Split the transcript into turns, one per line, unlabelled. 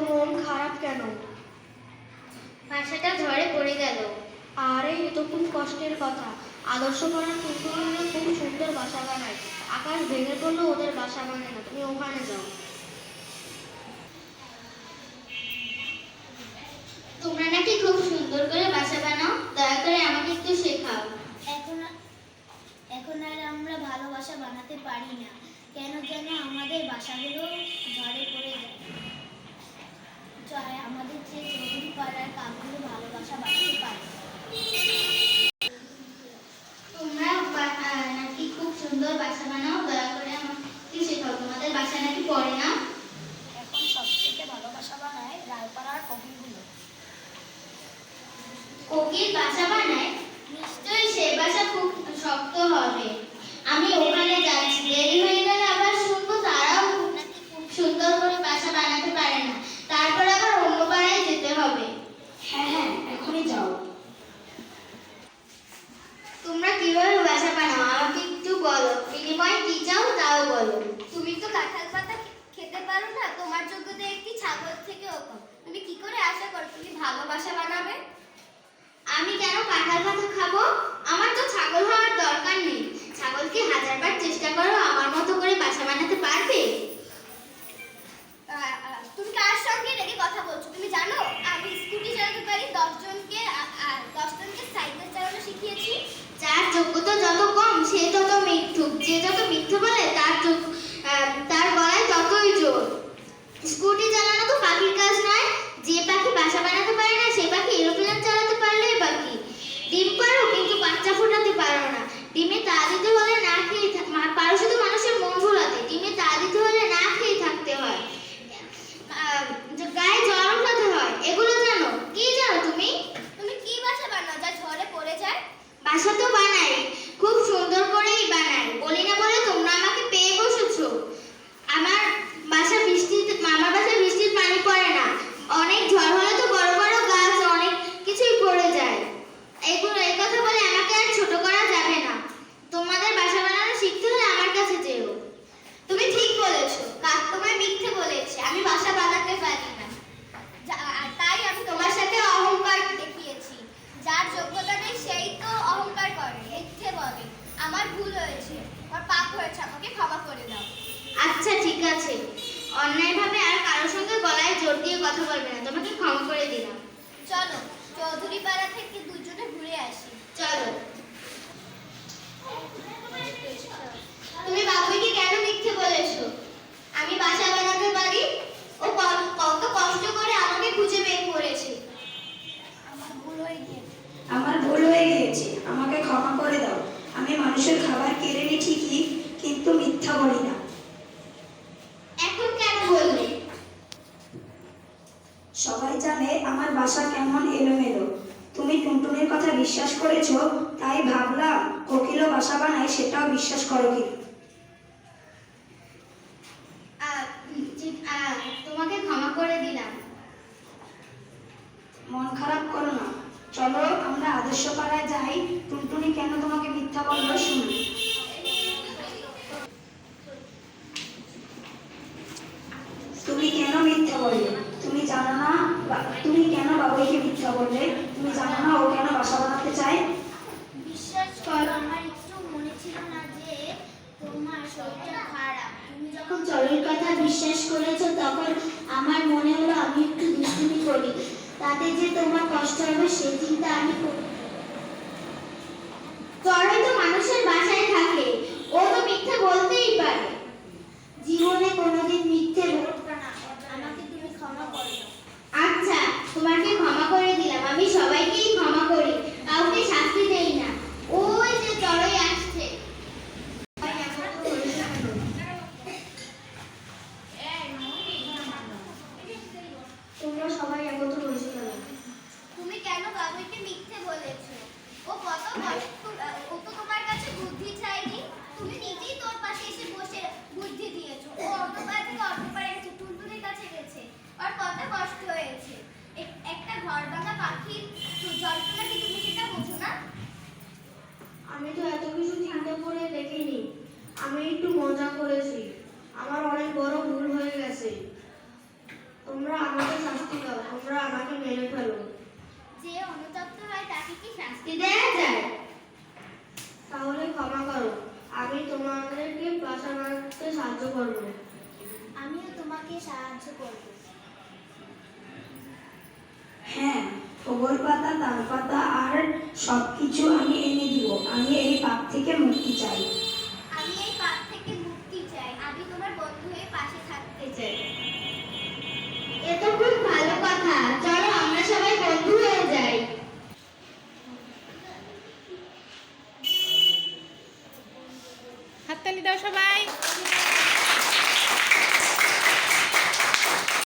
মন খারাপ কেন?
বাসাটা ঝড়ে পড়ে গেল।
আরে এ তো খুব কষ্টের কথা। আদর্শ পাড়ার টুকরোগুলো খুব সুন্দর বাসা বানায়। আকাশ ভেঙে পড়লেও ওদের বাসা বানায় না। তুমি ওখানে যাও।
তোমরা নাকি খুব সুন্দর করে বাসা বানাও। দয়া করে আমাকে একটু শেখাও।
এখন এখন আর আমরা ভালোবাসা বানাতে পারি না। কেন যেন আমাদের বাসাগুলো ঝড়ে জয় আমাদের যে চৌধুরী পাড়ার কাকগুলো ভালোবাসা বানাতে পারে
তোমরা বা- নাকি খুব সুন্দর বাসা বানাও দয়া করে আমাকে শেখাও তোমাদের বাসা নাকি পড়ে না?
এখন সবথেকে ভালোবাসা বানায় রায়পাড়ার কবিগুলো
কোকিল বাসা বানায়? নিশ্চয়ই সে বাসা খুব শক্ত হবে। আমি ওখানে যাচ্ছি দেরি হয়ে গেলে আবার শুনব তারাও নাকি খুব সুন্দর করে বাসা বানাতে পারে না তারপর আবার অন্য পাড়ায় যেতে হবে
হ্যাঁ হ্যাঁ এখনই যাও
তোমরা কীভাবে বাসা বানাও আমাকে একটু বলো বিনিময় কি চাও তাও বলো।
তুমি তো কাঁঠাল পাতা খেতে পারো না, তোমার যোগ্যতা একটি ছাগল থেকে কম তুমি কি করে আশা করো, তুমি ভালোবাসা বানাবে?
আমি কেন কাঁঠাল পাতা খাব আমার তো ছাগল হওয়ার দরকার নেই ছাগলকে হাজারবার চেষ্টা করো আমার মতো করে বাসা বানাতে পারবে
আহ, আহ, তুমি কার সঙ্গে রেখে কথা বলছো তুমি জানো আমি স্কুটি চালাতে পারি দশজনকে দশজনকে সাইকেল চালানো শিখিয়েছি
যার যোগ্যতা যত কম সে তত মিথ্যুক যে যত মিথ্যে বলে তার যোগ- আহ, তার গলায় ততই স্কুটি চালানো তো পাখির কাজ নয়। যে পাখি বাসা বানাতে পারে না সে পাখি এরোপ্লেন চালাতে পারলেই পাখি। ডিম পারো কিন্তু বাচ্চা ফোটাতে পারো না। ডিমে তা দিতে হলে না খেয়ে পারো শুধু মানুষের মন ভোলাতে। ডিমে তা দিতে হলে না খেয়ে থাকতে হয়। গায়ে জ্বর ওঠাতে হয়। এগুলো জানো? কি জানো তুমি?
তুমি কি বাসা বানাও যা ঝড়ে পড়ে যায়?
বাসা তো বানাই। খুব সুন্দর করেই বানাই। বলি না বলে তোমরা আমাকে পেয়ে বসেছো। আমার বাসা বৃষ্টিতে আমার বাসায় বৃষ্টির পানি পড়ে না অনেক ঝড় হলে তো বড় বড় গাছ অনেক কিছুই পড়ে যায় এগুলো এই কথা বলে আমাকে আর ছোট করা যাবে না তোমাদের বাসা বানানো শিখতে হলে আমার কাছে যেও
তুমি ঠিক বলেছ কাক তোমায় মিথ্যে বলেছে আমি বাসা বানাতে পারি না যা- আর তাই আমি তোমার সাথে অহংকার দেখিয়েছি যার যোগ্যতা নেই সেই তো অহংকার করে মিথ্যে বলে আমার ভুল হয়েছে। আমার পাপ হয়েছে আমাকে ক্ষমা করে দাও।
আচ্ছা ঠিক আছে। অন্যায়ভাবে আর কারোর সঙ্গে গলায় জোর দিয়ে কথা বলবে না। তোমাকে ক্ষমা করে দিলাম।
চলো চৌধুরী পাড়া থেকে দুজনে ঘুরে আসি
চলো
তুমি বাবুইকে কেন মিথ্যে বলেছ আমি বাসা বানাতে পারি ও ক- কত কষ্ট করে আমাকে খুঁজে বের করেছে আমার ভুল হয়ে গিয়েছে
আমার ভুল হয়ে গিয়েছে আমাকে ক্ষমা করে দাও আমি মানুষের খাবার কেড়ে নি ঠিকই কিন্তু মিথ্যা বলি না
এখন কেন বললে
সবাই জানে বাসা কেমন এলোমেলো? তুমি টুনটুনের কথা বিশ্বাস করেছ তাই ভাবলাম কোকিলও বাসা বানায় সেটাও বিশ্বাস করো কি?
তোমাকে ক্ষমা করে দিলাম।
মন খারাপ করো না। চলো আমরা আদর্শ পাড়ায় যাই। টুনটুনি কেন তোমাকে মিথ্যা বলল শুনি। তুমি কেন মিথ্যা বললে? তুমি জানো না তুমি কেন বাবুইকে মিথ্যা বললে? তুমি জানো না ও কেন বাসা বানাতে চায়?
বিশ্বাস করো আমার একটু মনে ছিল না যে তোমার শরীরটা খারাপ। তুমি যখন চরের কথা বিশ্বাস করেছ তখন আমার মনে হলো আমি একটু দুষ্টুমি করি। তাতে যে তোমার কষ্ট হবে সেই চিন্তা আমি করি।
চড়াই তো মানুষের বাসায়
আমাকে সাহায্য করবে। হ্যাঁ খবর পাতা তাল পাতা আর সব কিছু আমি এনে দিব। আমি এই পাপ থেকে মুক্তি চাই।
আমি এই পাপ থেকে মুক্তি চাই। আমি তোমার
বন্ধু
হয়ে পাশে থাকতে চাই। এ খুব ভালো কথা। চলো আমরা সবাই বন্ধু হয়ে যাই। হাততালি দাও সবাই।